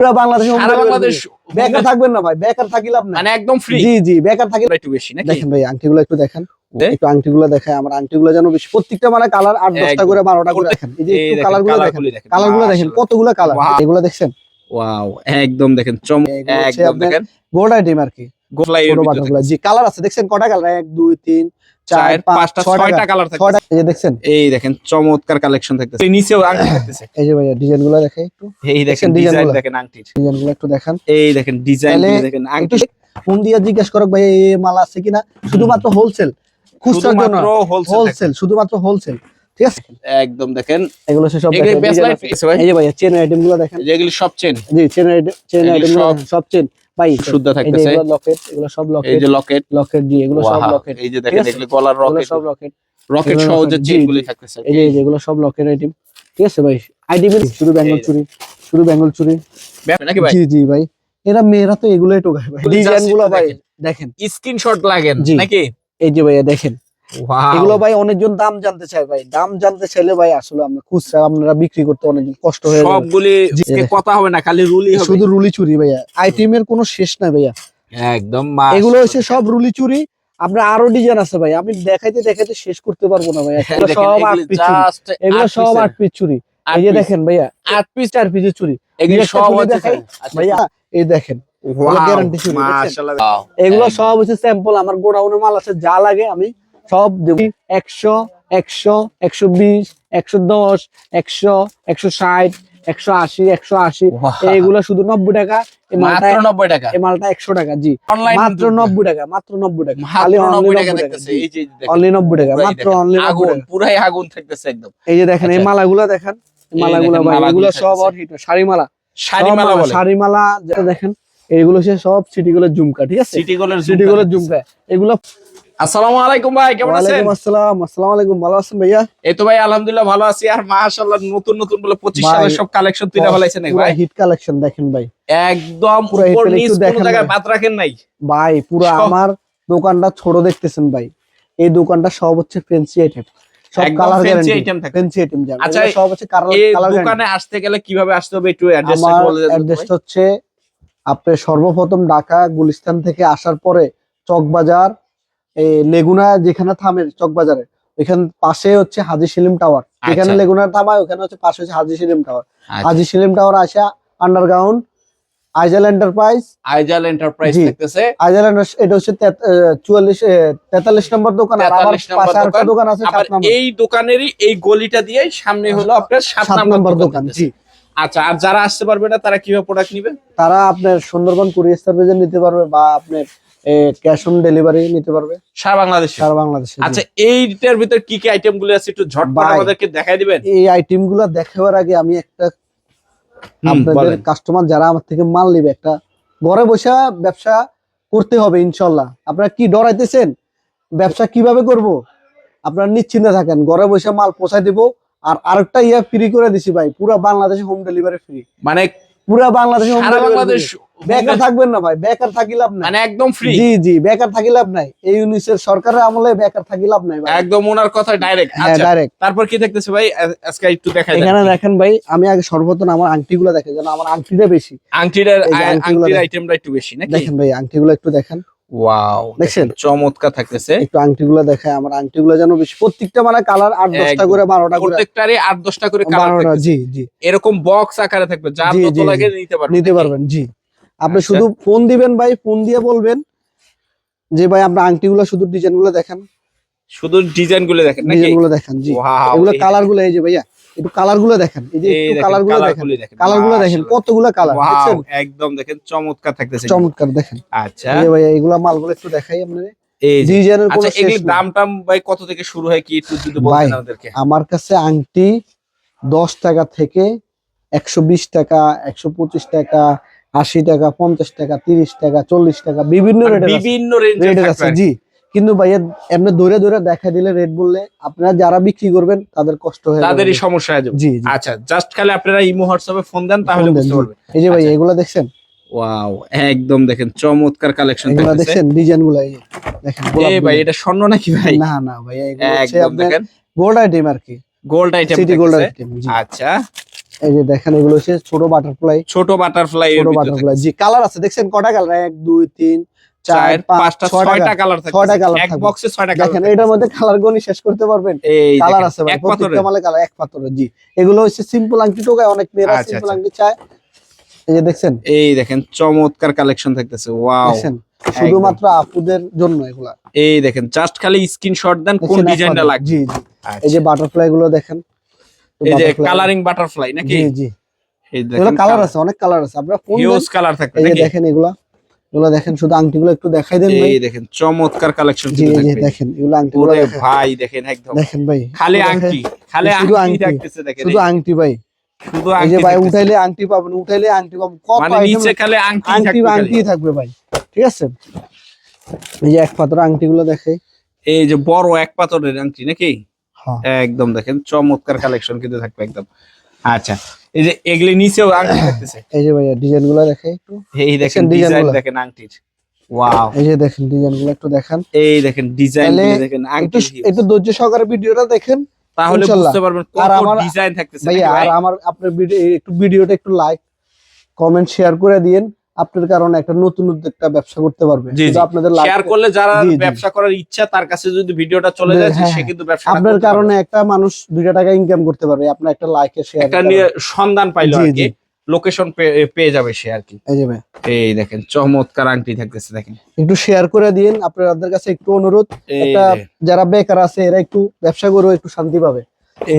পুরো বাংলাদেশ সারা বাংলাদেশ বেকার থাকবেন না ভাই বেকার থাকি লাভ না মানে একদম ফ্রি জি জি বেকার থাকি একটু বেশি নাকি? দেখেন ভাই আংটিগুলো একটু দেখেন। একটু আংটিগুলো দেখায় আমার আংটিগুলো যেন বেশি প্রত্যেকটা মানে কালার আট দশটা একদম। করে বারোটা করে দেখেন। এই যে একটু দেখেন, কালারগুলো দেখেন। কালারগুলি দেখেন কালারগুলো দেখেন কতগুলো কালার. এগুলো দেখছেন? ওয়াও একদম দেখেন চমক একদম দেখেন। গোল্ড আইটেম আর কি। জি কালার আছে দেখছেন? কটা কালার এক দুই তিন চার পাঁচটা ছয়টা কালার থাকে দেখছেন? এই দেখেন চমৎকার কালেকশন থাকতেছে। নিচেও আংটি থাকতেছে। এই যে ভাইয়া ডিজাইনগুলো দেখে একটু। এই দেখেন ডিজাইনগুলো। দেখেন আংটির। ডিজাইনগুলো একটু দেখান। এই দেখেন ডিজাইন দেখেন আংটি। ফোন দিয়ে জিজ্ঞেস করো ভাই এই মালা আছে কিনা? শুধুমাত্র হোলসেল খুচরার জন্য শুধুমাত্র হোলসেল শুধুমাত্র হোলসেল ঠিক আছে? একদম দেখেন। এগুলো সব এই যে ভাইয়া চেন আইটেমগুলো দেখেন। যেগুলি সব চেন জি চেন আইটেম চেন আইটেম সব চেন ভাই শুদ্ধ থাকতেছে। এগুলো লকেট এগুলো সব এই যে লকেট লকেট এগুলো সব লকেট এই যে দেখেন আছে? গলার রকেট সব লকেট রকেট এগুলো সহ যে চেনগুলি থাকতেছে। এই যে এগুলো সব লকেট আইটেম ঠিক আছে ভাই? বেঙ্গল চুরি বেঙ্গল চুরি। নাকি ভাই? জি জি ভাই। এরা মেয়েরা তো এগুলোই টোকায় ভাই। ডিজাইনগুলো ভাই দেখেন। স্ক্রিনশট লাগেন নাকি? এই যে ভাইয়া দেখেন. এগুলো ভাই অনেকজন দাম জানতে চায় ভাই। দাম জানতে চাইলে ভাই আসলে আমরা খুচরা আপনারা বিক্রি করতে অনেক কষ্ট হয়ে সবগুলি কথা হবে না খালি রুলি হবে। শুধু রুলি চুরি ভাইয়া। আইটেমের কোনো শেষ নাই ভাইয়া। একদম এগুলো হচ্ছে সব রুলি চুরি। আপনার আরও ডিজাইন আছে ভাই। আমি দেখাইতে দেখাইতে শেষ করতে পারব না ভাইয়া। এগুলো সব আট পিস এগুলো সব আট পিস চুরি। এই যে দেখেন ভাইয়া আট পিস চার পিসের চুরি। এগুলো সব দেখাই? আচ্ছা, ভাইয়া এই দেখেন। এগুলো সব হচ্ছে স্যাম্পল আমার গোডাউনে মাল আছে যা লাগে আমি সব দেবো। একশো একশো একশো বিশ একশো দশ একশো একশো ষাট একশো আশি একশো আশি। এইগুলো শুধু নব্বই টাকা। মাত্র 90 টাকা? এই মালটা একশো টাকা জি। মাত্র নব্বই টাকা মাত্র নব্বই টাকা। খালি অনলি নব্বই টাকা অনলি নব্বই মাত্র অনলি আগুন পুরাই আগুন থাকতেছে একদম। এই যে দেখেন এই আচ্ছা। মালাগুলো দেখেন মালাগুলো এগুলো সব আর হিট শাড়ি মালা শাড়ি মালা শাড়ি মালা যেটা দেখেন এইগুলো সব সিটি গুলোর ঝুমকা ঠিক আছে? সিটি সিটি ঝুমকা। এগুলো আসসালামু আলাইকুম ভাই কেমন আছেন? আসসালাম। আসসালামু আলাইকুম ভালো আছেন ভাইয়া? এই তো ভাই আলহামদুলিল্লাহ ভালো আছি। আর মাশাআল্লাহ নতুন নতুন বলে 25 সালের সব কালেকশন তুলে ফেলাইছেন ভাই? হিট কালেকশন দেখেন ভাই। একদম উপর নিচ একটু জায়গায় বাদ রাখেন নাই। ভাই পুরো আমার দোকানটা ছোট দেখতেছেন ভাই। এই দোকানটা সব হচ্ছে ফেন্সি আইটেম সব কালার গ্যারান্টি item থাকে। ফেন্সি আইটেম যাবে আচ্ছা, সব হচ্ছে কালার কালার দোকানে আসতে গেলে কীভাবে আসতে হবে একটু অ্যাড্রেসটা বলে দেন অ্যাড্রেস হচ্ছে আপনি সর্বপ্রথম ঢাকা গুলিস্তান থেকে আসার পরে চকবাজার লেগুনা যেখানে থামে চকবাজারে ওইখান পাশে হচ্ছে হাজি সেলিম টাওয়ার। যেখানে আচ্ছা। লেগুনা থামায় ওখানে হচ্ছে পাশে হচ্ছে হাজি সেলিম টাওয়ার। আচ্ছা। হাজি সেলিম টাওয়ার আসা underground Aizal enterprise. Aizal enterprise. থাকতেছে আইজাল এটা হচ্ছে তেত- আহ, চুয়াল্লিশ আহ, তেতাল্লিশ নম্বর দোকান। আর 43 নম্বর পাশে আরেকটা দোকান। আছে আবার সাত নম্বর। এই দোকানেরই এই গলিটা দিয়ে সামনে হলো আপনার সাত সাত নম্বর নম্বর দোকান জি। আচ্ছা আর যারা আসতে পারবে না তারা কীভাবে প্রোডাক্ট নিবে? তারা আপনার সুন্দরবন কুরিয়ার সার্ভিসে নিতে পারবে বা আপনার ক্যাশ অন ডেলিভারি নিতে পারবে? সারা বাংলাদেশে? সারা বাংলাদেশে আচ্ছা এইটার ভিতর কি কি আইটেমগুলো আছে একটু ঝটপট আমাদেরকে দেখাই দিবেন? এই আইটেমগুলা দেখাবার আগে আমি একটা আপনাদের কাস্টমার যারা আমার থেকে মাল নিবে একটা ঘরে বসে ব্যবসা করতে হবে ইনশাল্লাহ। আপনারা কি ডরাইতেছেন? ব্যবসা কীভাবে করব? আপনারা নিশ্চিন্তে থাকেন ঘরে বসে মাল পৌঁছায় দিব। আর আরেকটা ইয়া ফ্রি করে দিছি ভাই পুরো বাংলাদেশে হোম ডেলিভারি ফ্রি মানে পুরো বাংলাদেশে সারা বাংলাদেশ বেকার থাকবেন না ভাই বেকার থাকি লাভ নাই। মানে একদম ফ্রি জি জি বেকার থাকি লাভ নাই। এই ইউনিসের সরকারের আমলে বেকার থাকি লাভ নাই ভাই। একদম ওনার কথা ডাইরেক্ট হ্যাঁ আচ্ছা ডাইরেক্ট তারপর কি দেখতেছে ভাই? আজকে একটু দেখাই এখানে দেখেন ভাই আমি আগে সর্বপ্রথম আমার আংটিগুলো দেখেন যেন আমার আংটিটা বেশি। আংটিটার আংটির আইটেমটা একটু বেশি নাকি? দেখেন ভাই আংটিগুলো একটু দেখেন। ওয়াও দেখছেন? চমৎকার থাকতেছে। একটু আংটিগুলো দেখায় আমার আংটিগুলো যেন বেশি প্রত্যেকটা মানে কালার আট দশটা। করে বারোটা করে প্রত্যেকটারই আট দশটা করে কালার জি জি। এরকম বক্স আকারে থাকবে জি, যত লাগে নিতে পারবেন। নিতে পারবেন জি। আপনি আচ্ছা। শুধু ফোন দিবেন ভাই ফোন দিয়ে বলবেন যে ভাই আপনার আংটিগুলো শুধু ডিজাইনগুলো দেখেন। শুধু ডিজাইনগুলো দেখেন নাকি? ডিজাইনগুলো দেখেন জি। এগুলো এই কালারগুলো এই যে ভাইয়া। একটু কালারগুলো দেখেন। এই যে একটু দেখেন, কালারগুলো দেখেন। কালারগুলি দেখেন। কতগুলো কালার দেখছেন? একদম দেখেন চমৎকার থাকতেছে। চমৎকার দেখেন। আচ্ছা। এই যে ভাইয়া মালগুলো একটু দেখাই আপনাদের। আচ্ছা শেষ এগুলি নেই। দাম টাম ভাই কত থেকে শুরু হয় কি ভাই, আমার কাছে আংটি দশ টাকা থেকে একশো বিশ টাকা একশো পঁচিশ টাকা আশি টাকা পঞ্চাশ টাকা তিরিশ টাকা চল্লিশ টাকা বিভিন্ন রেটের বিভিন্ন রেটের আছে জি। কিন্তু ভাইয়া এমনি দৌড়ে দৌড়ে দেখা দিলে রেট বললে আপনারা যারা বিক্রি করবেন তাদের কষ্ট হয়ে তাদেরই সমস্যা হয়ে যাবে। জি আচ্ছা জাস্ট খালি আপনারা ইমো হোয়াটসঅ্যাপে ফোন দেন তাহলে বুঝতে। পারবেন। এই যে ভাই আচ্ছা। এগুলা দেখছেন? ওয়াও একদম দেখেন চমৎকার কালেকশন এগুলা দেখছেন? ডিজাইনগুলা এই দেখেন এই ভাই এটা স্বর্ণ নাকি ভাই? না না ভাইয়া এগুলো হচ্ছে আপনার দেখেন। গোল্ড আইটেম আর কি। Gold item city gold item আচ্ছা। এই যে দেখেন এগুলো হচ্ছে ছোট বাটারফ্লাই ছোট বাটারফ্লাই ছোট বাটারফ্লাই জি কালার আছে দেখছেন? কটা কালার এক দুই তিন চার চার পাঁচটা ছয়টা ছয়টা colour। ছয়টা থাকে এক বক্সে ছয়টা কালার দেখেন এটার মধ্যে কালার গনি শেষ করতে পারবেন। কালার আছে এক পাথরে মালে কালার এক পাথরের জি। এগুলো হচ্ছে সিম্পল আংটি টোকায় অনেক মেয়েরা আচ্ছা, সিম্পল আচ্ছা। আংটি চায়। এই যে দেখছেন? এই দেখেন চমৎকার কালেকশন থাকতেছে ওয়াও শুধুমাত্র আপুদের জন্য এগুলা। এই দেখেন জাস্ট খালি স্ক্রিনশট দেন কোন ডিজাইনটা। লাগবে। জি জি। আচ্ছা। এই যে বাটারফ্লাই গুলো দেখেন এই যে কালারিং বাটারফ্লাই নাকি? জি জি। এই দেখেন কালার আছে অনেক কালার আছে। আপনারা হিউজ কালার এই দেখেন এগুলা। এগুলো দেখেন শুধু আংটিগুলো একটু দেখাই দেন ভাই। এই দেখেন চমৎকার কালেকশন কিন্তু থাকবে দেখেন এগুলো আংটিগুলো ভাই দেখেন একদম। দেখেন ভাই খালি আংটি খালি আংটি। থাকতেছে দেখেন শুধু আংটি ভাই। শুধু আংটি ভাই উঠাইলে আংটি পাবেন উঠাইলে আংটি পাবেন কত মানে নিচে খালি আংটি আংটি থাকবে আংটি থাকবে ভাই ঠিক আছে? এই যে এক পাত্র আংটি গুলো দেখে। এই যে বড় এক পাথরের আংটি নাকি? হ্যাঁ। একদম দেখেন চমৎকার কালেকশন কিন্তু থাকবে একদম। আচ্ছা এই যে এগুলি নিচেও আংটি থাকতেছে। এই যে ভাইয়া ডিজাইনগুলো দেখে একটু। এই দেখেন ডিজাইন দেখেন আংটির। ওয়াও এই যে দেখেন ডিজাইনগুলো একটু দেখেন। এই দেখেন ডিজাইন দেখেন আংটি একটু ধৈর্য সহকারে ভিডিওটা দেখেন তাহলে বুঝতে পারবেন কত ডিজাইন থাকতেছে ভাইয়া আর আমার আপনার ভিডিও একটু ভিডিওটা একটু লাইক কমেন্ট শেয়ার করে দিয়েন। আপনার কারণে একটা নতুন উদ্যোক্তা ব্যবসা করতে পারবে। আপনাদের শেয়ার করলে যারা। ব্যবসা করার ইচ্ছা তার কাছে যদি ভিডিওটা চলে যায় সে কিন্তু ব্যবসা আপনার কারণে একটা মানুষ দুইটা টাকা ইনকাম করতে পারবে আপনার একটা লাইকে শেয়ার একটা নিয়ে সন্ধান পাইলো আর কি। লোকেশন পেয়ে যাবে সে আর কি। এই দেখেন চমৎকার আংটি থাকতেছে দেখেন। একটু শেয়ার করে দিন আপনাদের কাছে একটু অনুরোধ। যারা বেকার আছে এরা একটু ব্যবসা করেও একটু শান্তি পাবে।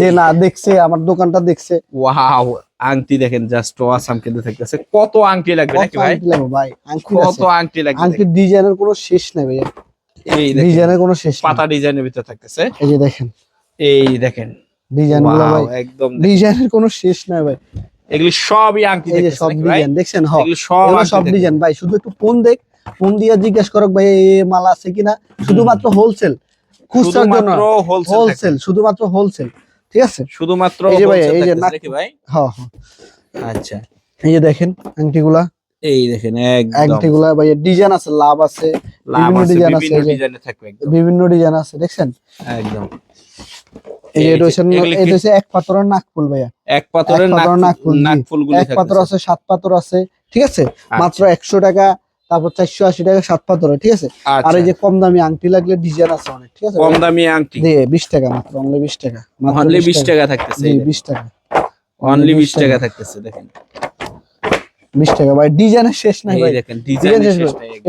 যে না দেখছে আমার দোকানটা দেখছে। ওয়াও আংটি দেখেন জাস্ট ওয়াসাম কিন্তু থাকতেছে কত আংটি লাগবে নাকি ভাই? লাগবে ভাই? আংটি কত আংটি লাগবে আংটির ডিজাইনের কোনো শেষ নাই দেখেন। এই দেখেন ডিজাইনের কোনো শেষ পাতা ডিজাইনের ভিতর থাকতেছে। এই যে দেখেন। এই দেখেন। ডিজাইনগুলো ভাই একদম ডিজাইনের কোনো শেষ নাই ভাই। এগুলি সবই আংটি এই দেখতেছে সব ডিজাইন দেখছেন? হ এগুলি সব সব ডিজাইন। ভাই শুধু একটু ফোন দেখ ফোন দিয়ে জিজ্ঞেস করক ভাই এ মাল আছে কিনা? শুধুমাত্র হোলসেল খুচরার জন্য। শুধুমাত্র হোলসেল হোলসেল শুধুমাত্র হোলসেল ঠিক আছে? শুধুমাত্র এই যে ভাই, এই যে নাকি ভাই? হ্যাঁ হ্যাঁ। আচ্ছা। এই যে দেখেন আংটিগুলা। এই দেখেন একদম। আংটিগুলা ভাই ডিজাইন আছে লাভ আছে লাভ বিভিন্ন আছে ডিজাইন আছে বিভিন্ন ডিজাইনে থাকবে একদম। বিভিন্ন ডিজাইন আছে দেখছেন? একদম। এই এটা হচ্ছে এটা হচ্ছে এক পাথরের নাকফুল ভাইয়া। এক পাথরের নাকফুল, নাক ফুলগুলি এক পাথর আছে সাত পাথর আছে ঠিক আছে? আচ্ছা। মাত্র একশো টাকা তারপর চারশো আশি টাকা সাত পাথরে ঠিক আছে? আর এই যে কম দামি আংটি লাগলে ডিজাইন আছে অনেক ঠিক আছে আচ্ছা। কম দামি আংটি? বিশ টাকা মাত্র অনলি বিশ টাকা। অনলি বিশ টাকা। থাকতেছে বিশ টাকা। অনলি বিশ টাকা থাকতেছে দেখেন। বিশ টাকা ভাই ডিজাইনের শেষ নাই ভাই। দেখেন ডিজাইন।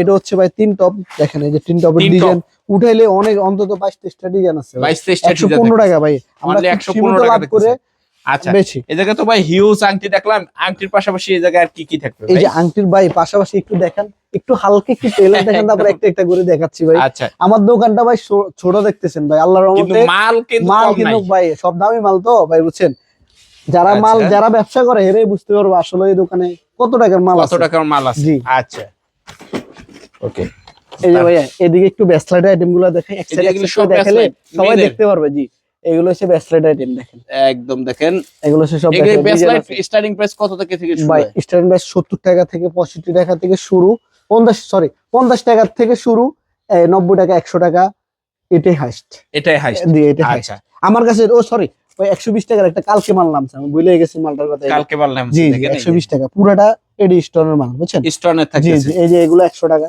এটা হচ্ছে ভাই তিন টপ। দেখেন এই যে তিন টপের ডিজাইন উঠাইলে অনেক অন্তত বাইশ তেইশটা ডিজাইন আছে বাইশ তেইশটা একশো পনেরো টাকা ভাই। আমরা একশো পনেরো টাকা করে আচ্ছা বেছি এই জায়গায় তো ভাই হিউজ আংটি দেখলাম আংটির পাশাপাশি এই জায়গায় আর কি কি থাকবে এই যে আংটির ভাই পাশাপাশি একটু দেখেন একটু হালকা একটু টেলার দেখেন তারপর একটা একটা করে দেখাচ্ছি ভাই। আচ্ছা। আমার দোকানটা ভাই ছোট দেখতেছেন ভাই আল্লাহর রহমতে মাল কিন্তু মাল কিন্তু ভাই সব দামি মাল তো ভাই বুঝছেন? যারা আচ্ছা। মাল যারা ব্যবসা করে এরাই বুঝতে পারব আসলে এই দোকানে কত টাকার মাল কত আছে। টাকার মাল আছে? জি। আচ্ছা। ওকে এই যে ভাইয়া এদিকে একটু ব্যাসলাইট আইটেমগুলো দেখেন এক সাইড দেখালে সবাই দেখতে পারবে জি। এগুলো হচ্ছে ব্যাসলাইট আইটেম দেখেন। একদম দেখেন। এগুলো হচ্ছে সব। স্টার্টিং প্রাইস কত থেকে থেকে শুরু ভাই স্টার্টিং প্রাইস সত্তর টাকা থেকে পঁয়ষট্টি টাকা থেকে শুরু পঞ্চাশ সরি পঞ্চাশ টাকা থেকে শুরু এই নব্বই টাকা একশো টাকা এটাই হাইস্ট এটাই হাইস্ট হাইস্ট আচ্ছা। আমার কাছে ও সরি ওই একশো বিশ টাকার একটা কালকে মাল নামছে আমি ভুলে গেছি মালটার কথা। কালকে বললাম জি জি একশো বিশ টাকা পুরোটা এডি স্টোনের মাল বুঝছেন? স্টোনের থাকতেছে। জি এই যে এগুলো একশো টাকা।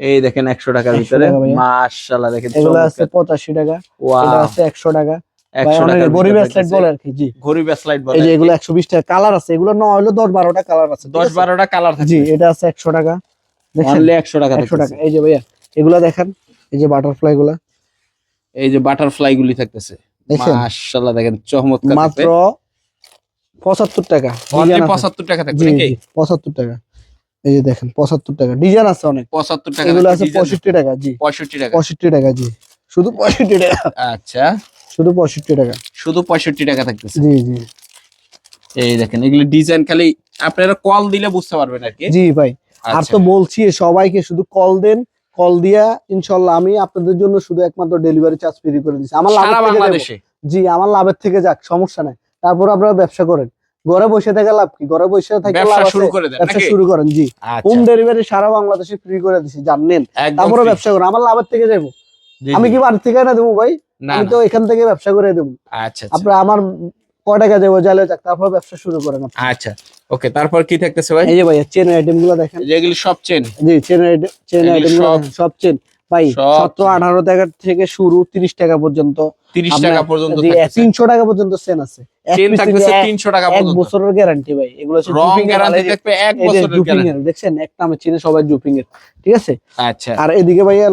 এই দেখেন একশো টাকার ভিতরে। টাকা দেখেন এগুলো আছে পঁচাশি টাকা এটা আছে একশো টাকা। একশো টাকার গরিব ভিতরে স্লাইড থাকতেছে। বলে আর কি জি। ঘড়ি ব্যাসলাইট বলে এই যে এগুলো একশো বিশ টাকা কালার আছে। এগুলো ন হলো দশ বারোটা কালার আছে দশ বারোটা কালার জি এটা আছে একশো টাকা। একশো টাকা একশো টাকা। এই যে ভাইয়া এগুলা দেখেন এই যে বাটারফ্লাই গুলা। এই যে বাটারফ্লাই গুলি থাকতেছে। দেখেন। চমৎকার মাত্র পঁচাত্তর টাকা। পঁচাত্তর টাকা থাকবে পঁচাত্তর টাকা। এই যে দেখেন পঁচাত্তর টাকা। ডিজাইন আছে অনেক। পঁচাত্তর টাকা এগুলো আছে পঁয়ষট্টি টাকা জি। পঁয়ষট্টি টাকা। পঁয়ষট্টি টাকা জি। শুধু পঁয়ষট্টি টাকা। আচ্ছা। শুধু পঁয়ষট্টি টাকা। শুধু পঁয়ষট্টি টাকা থাকতেছে। জি জি। এই দেখেন এগুলো ডিজাইন খালি আপনারা কল দিলে বুঝতে পারবেন আর কি। জি ভাই। আর আচ্ছা। তো বলছি সবাইকে শুধু কল দেন। কল দিয়া ইনশাল্লাহ আমি আপনাদের জন্য শুধু একমাত্র ডেলিভারি চার্জ ফ্রি করে দিচ্ছি আমার লাভ। জি আমার লাভের থেকে যাক সমস্যা নাই। তারপর আপনারা ব্যবসা করেন। ঘরে বসে থেকে লাভ কি? ঘরে বসে থেকে লাভ ব্যবসা শুরু করে দেন ব্যবসা শুরু করেন জি। আচ্ছা। হোম ডেলিভারি সারা বাংলাদেশে ফ্রি করে দিছি জানেন? তারপরে ব্যবসা করেন। আমার লাভের থেকে যাব আমি কি বাড়ি থেকে না দেবো ভাই? আমি তো এখান থেকে ব্যবসা করে দেবো। আচ্ছা আচ্ছা। আপনার আমার কয় টাকা দেবো জালে যাক তারপর ব্যবসা শুরু করেন আচ্ছা। ওকে তারপর কি থাকতেছে ভাই? এই যে ভাইয়া চেন আইটেমগুলো দেখেন। যেগুলি সব চেন জি চেন আইটেম চেন আইটেম সব চেন ভাই সতেরো আঠারো টাকা থেকে শুরু তিরিশ টাকা পর্যন্ত। তিরিশ টাকা পর্যন্ত তিনশো টাকা পর্যন্ত চেন আছে। চেন থাকতেছে টাকা এক বছরের গ্যারান্টি ভাই। এগুলো হচ্ছে রং গ্যারান্টি মাল, এই যে- থাকবে এক বছরের গ্যারান্টি দেখছেন? এক নামে চিনে সবাই জুপিং এর ঠিক আছে? আচ্ছা। আর এদিকে ভাইয়া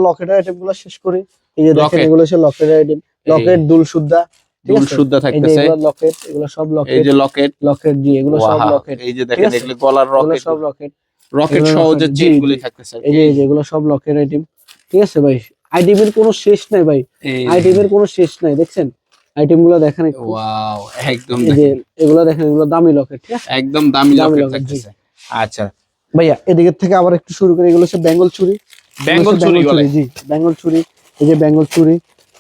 শেষ করি। এই যে দেখেন এগুলো হচ্ছে আইটেম লকেট দুল সুদ্ধা। থাকতেছে। লকেট এগুলো সব এই লকেট যে লকেট লকেট জি এগুলো সব লকেট এই যে দেখেন আছে? এগুলো গলার রকেট সব লকেট রকেট সহ। থাকতেছে। যে এই যে এগুলো সব লকেট আইটেম ঠিক আছে ভাই? আইটেম এর কোনো শেষ নাই ভাই। আইটেম এর কোনো শেষ নাই দেখছেন? আইটেমগুলো দেখেন ওয়াও একদম এগুলো দেখেন এগুলো দামি লকেট ঠিক আছে? একদম দামি লকেট থাকতেছে। আচ্ছা। ভাইয়া এদিকের থেকে আবার একটু শুরু করি এগুলো হচ্ছে বেঙ্গল চুরি বেঙ্গল চুরি বলে। জি বেঙ্গল চুরি এই যে বেঙ্গল চুরি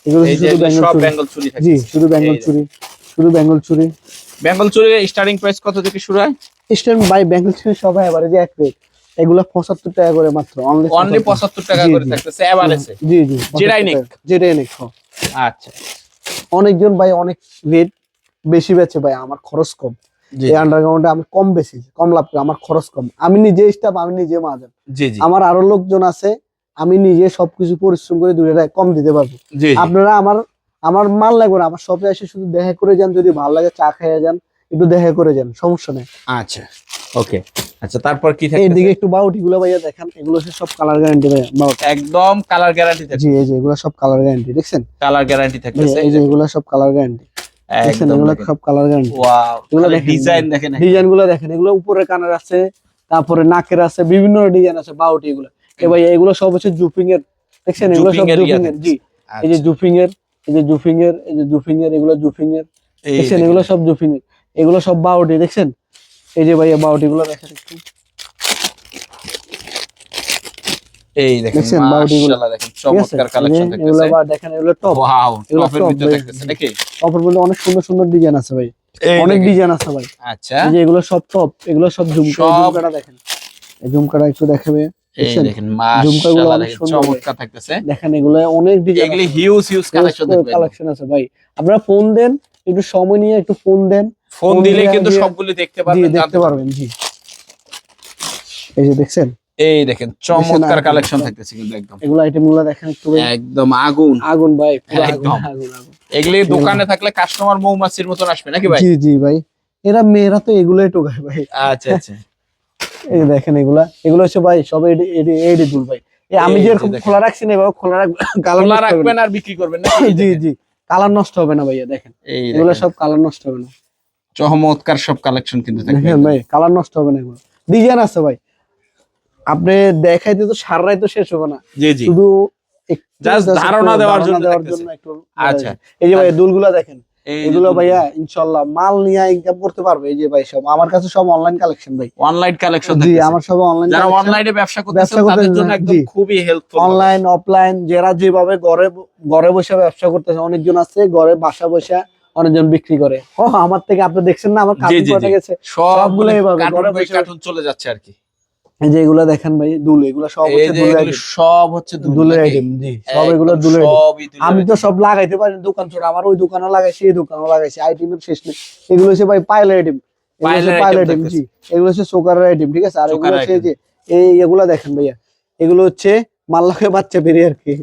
এগুলো শুধু বেঙ্গল চুরি জি শুধু বেঙ্গল চুরি শুধু বেঙ্গল চুরি বেঙ্গল চুরির স্টার্টিং প্রাইস কত থেকে শুরু হয়? ইস্টার্ন বাই বেঙ্গল চুরি সবাই আবার এই যে এক রেট এগুলো পঁচাত্তর টাকা করে মাত্র অনলি অনলি টাকা করে থাকতেছে এভারেজে জি জি জেরাইনিক। জেরাইনিক আচ্ছা। অনেকজন ভাই অনেক রেট বেশি বেচে ভাই আমার খরচ কম। এই আন্ডারগ্রাউন্ডে আমি কম বেশি কম লাভ করি আমার খরচ কম। আমি নিজে স্টাফ আমি নিজে জি আমার আরও লোকজন আছে আমি নিজে সবকিছু পরিশ্রম করে দুই টাকা কম দিতে পারব। আপনারা আমার আমার মাল লাগবে না আমার শপে এসে শুধু দেখা করে যান যদি ভালো লাগে চা খাইয়ে যান একটু দেখা করে যান সমস্যা নেই। আচ্ছা ওকে আচ্ছা তারপর কি এইদিকে থাকতেছে একটু বাউটি গুলো ভাইয়া দেখেন এগুলো সব কালার গ্যারান্টি ভাইয়া বাউটি। একদম কালার গ্যারান্টি থাকছে জি এই যে এগুলো সব কালার গ্যারান্টি দেখছেন? কালার গ্যারান্টি থাকে এই যে এগুলো সব কালার গ্যারান্টি দেখছেন এগুলো সব কালার গ্যারান্টি ওয়াও এগুলো ডিজাইন দেখেন ডিজাইনগুলো দেখেন। এগুলো উপরে কানার আছে তারপরে নাকের আছে বিভিন্ন ডিজাইন আছে বাউটি এগুলো। এ ভাই এগুলো সব হচ্ছে জুপিং এর দেখছেন? এগুলো সব জুপিং এর জি। এই যে জুপিং এর এই যে জুপিং এর এই যে জুপিং এর এগুলো জুপিং এর দেখছেন? এগুলো সব জুপিং এর এগুলো সব বাউটি দেখছেন? এই যে ভাইয়া বাউটি গুলো দেখেন একটু। এই দেখেন মাশাআল্লাহ দেখেন চমৎকার কালেকশন এই এগুলো আবার দেখেন এগুলো টপ ওয়াও টপের ভিতরে ভাই। নাকি? টপের মধ্যে অনেক সুন্দর সুন্দর ডিজাইন আছে ভাই। অনেক ডিজাইন আছে ভাই। আচ্ছা। এই যে এগুলো সব টপ এগুলো সব ঝুমকা ঝুমকাটা দেখেন। এই ঝুমকাটা একটু দেখাবে। এই দেখেন মাশাআল্লাহ। চমৎকার থাকতেছে। দেখেন এগুলো অনেক ডিজাইন এগুলি হিউজ হিউজ কালেকশন থাকবে কালেকশন আছে ভাই। আপনারা ফোন দেন একটু সময় নিয়ে একটু ফোন দেন। ফোন দিলে কিন্তু সবগুলি দেখতে পারবেন দেখতে পারবেন জি। এই যে দেখছেন? এই দেখেন চমৎকার। কালেকশন থাকতেছে কিন্তু একদম। এগুলো আইটেমগুলো দেখেন একটু একদম আগুন। আগুন ভাই পুরো আগুন একদম। আগুন আগুন। এগুলি দোকানে থাকলে কাস্টমার মৌমাছির মতন আসবে নাকি ভাই? জি জি ভাই। এরা মেয়েরা তো এগুলোই টোকায় ভাই। আচ্ছা আচ্ছা। এই দেখেন এগুলা। এগুলো হচ্ছে ভাই সব এডি এডি এডি দুল ভাই। আমি যে যেরকম খোলা রাখছি না এভাবে খোলা রাখবেন কালার খোলা রাখবেন আর বিক্রি করবেন জি জি কালার নষ্ট হবে না ভাইয়া দেখেন। এগুলো সব কালার নষ্ট হবে না। চমৎকার সব কালেকশন কিন্তু থাকবে। ভাই কালার নষ্ট হবে না এগুলো। ডিজাইন আছে ভাই। আপনি দেখাইতে তো সারাই তো শেষ হবে না। জি জি। শুধু ধারণা দেওয়ার জন্য দেওয়ার জন্য একটু আচ্ছা। এই যে ভাই দুলগুলা দেখেন। এগুলো ভাইয়া ইনশাল্লাহ মাল নিয়ে ইনকাম করতে পারবে। এই যে ভাই সব আমার কাছে সব অনলাইন কালেকশন ভাই। অনলাইন কালেকশন জি আমার সব অনলাইন যারা অনলাইনে ব্যবসা করতেছেন তাদের জন্য একদম খুবই হেল্পফুল অনলাইন অফলাইন যারা যেভাবে ঘরে ঘরে বসে ব্যবসা করতেছে অনেকজন আছে ঘরে বাসা বসে অনেকজন বিক্রি করে। ও আমার থেকে আপনি দেখছেন না আমার কার্টুন। গেছে। সবগুলো সবগুলো এইভাবে কার্টুন চলে যাচ্ছে আর কি। এই যে এগুলো দেখেন ভাই দুল এগুলো সব হচ্ছে আইটেম সব হচ্ছে দুলের আইটেম জি সব এগুলো দুলের দুলের আমি তো সব লাগাইতে পারি দোকান ছোট আমার ওই দোকানও লাগাইছি এই দোকানও লাগাইছি আইটেমের শেষ নেই। এগুলো হচ্ছে ভাই পাইল আইটেম পাইল আইটেম জি। এগুলো হচ্ছে সোকারের আইটেম ঠিক আছে? আর এগুলো হচ্ছে। যে এই এগুলো দেখেন ভাইয়া। এগুলো হচ্ছে মাল্লাকে বাচ্চা বেরিয়ে আর কি।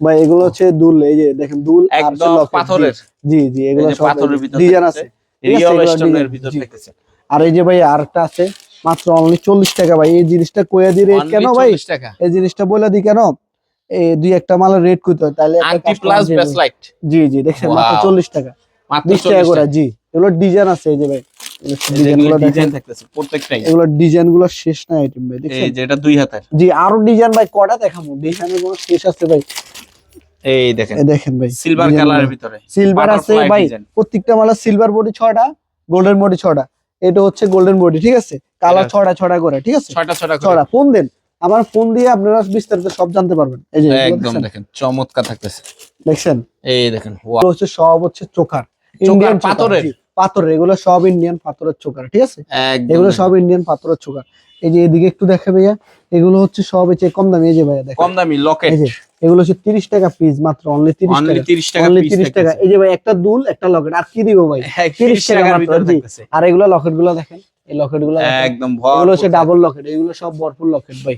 ভাই এগুলো হচ্ছে দুল এই যে দেখেন দুল একদম পাথরের। জি জি এই এগুলো যে পাথরের ভিতর ডিজাইন আছে। রিয়েল স্টোনের ভিতর। থাকতেছে আর এই যে ভাই আরেকটা আছে মাত্র অনলি চল্লিশ টাকা ভাই। এই জিনিসটা কইয়া দি রেট কেন ভাই? 40 এই জিনিসটা বলে দি কেন? এই দুই একটা মালের রেট হয় তাহলে customer প্লাস। ব্রেসলাইট জি জি দেখছেন মাত্র Wow. চল্লিশ টাকা। মাত্র টাকা 40 করে টাকা। জি। এগুলো ডিজাইন আছে এই যে ভাই। ডিজাইনগুলো ডিজাইন দেখেন? থাকতেছে প্রত্যেকটাই। এগুলো ডিজাইনগুলো শেষ না আইটেম ভাই দেখছেন? এটা দুই হাতের। জি আরও ডিজাইন ভাই কটা দেখাবো? ডিজাইনের কোনো শেষ আছে ভাই। এই দেখেন। দেখেন ভাই সিলভার কালারের ভিতরে। সিলভার আছে ভাই প্রত্যেকটা মালা সিলভার বডি ছয়টা গোল্ডেন বডি ছয়টা। এটা হচ্ছে গোল্ডেন বডি ঠিক আছে? কালার ছয়টা ছয়টা করে ঠিক আছে? করে। ফোন দেন। আমার ফোন দিয়ে আপনারা বিস্তারিত সব জানতে পারবেন। এই যে একদম দেখেন চমৎকার থাকতেছে। দেখছেন? এই দেখেন হচ্ছে সব হচ্ছে চোখার। চোকার, ইন্ডিয়ান পাথরের? পাথরের এগুলো সব ইন্ডিয়ান পাথরের চোকার ঠিক আছে? এগুলো সব ইন্ডিয়ান পাথরের চোকার। এই যে এদিকে একটু দেখে ভাইয়া এগুলো হচ্ছে সব এই যে কম দামি এই যে ভাইয়া দেখেন। কম দামি লকেট এগুলো হচ্ছে তিরিশ টাকা পিস মাত্র অনলি তিরিশ অনলি টাকা। 30 টাকা অনলি পিস তিরিশ টাকা। এই যে ভাই একটা দুল একটা লকেট। আর কি দিব ভাই? হ্যাঁ 30 30 টাকা মাত্র, আর এগুলো লকেটগুলো দেখেন এই লকেটগুলো। একদম এগুলো হচ্ছে ডাবল লকেট এগুলো সব ভরপুর লকেট ভাই।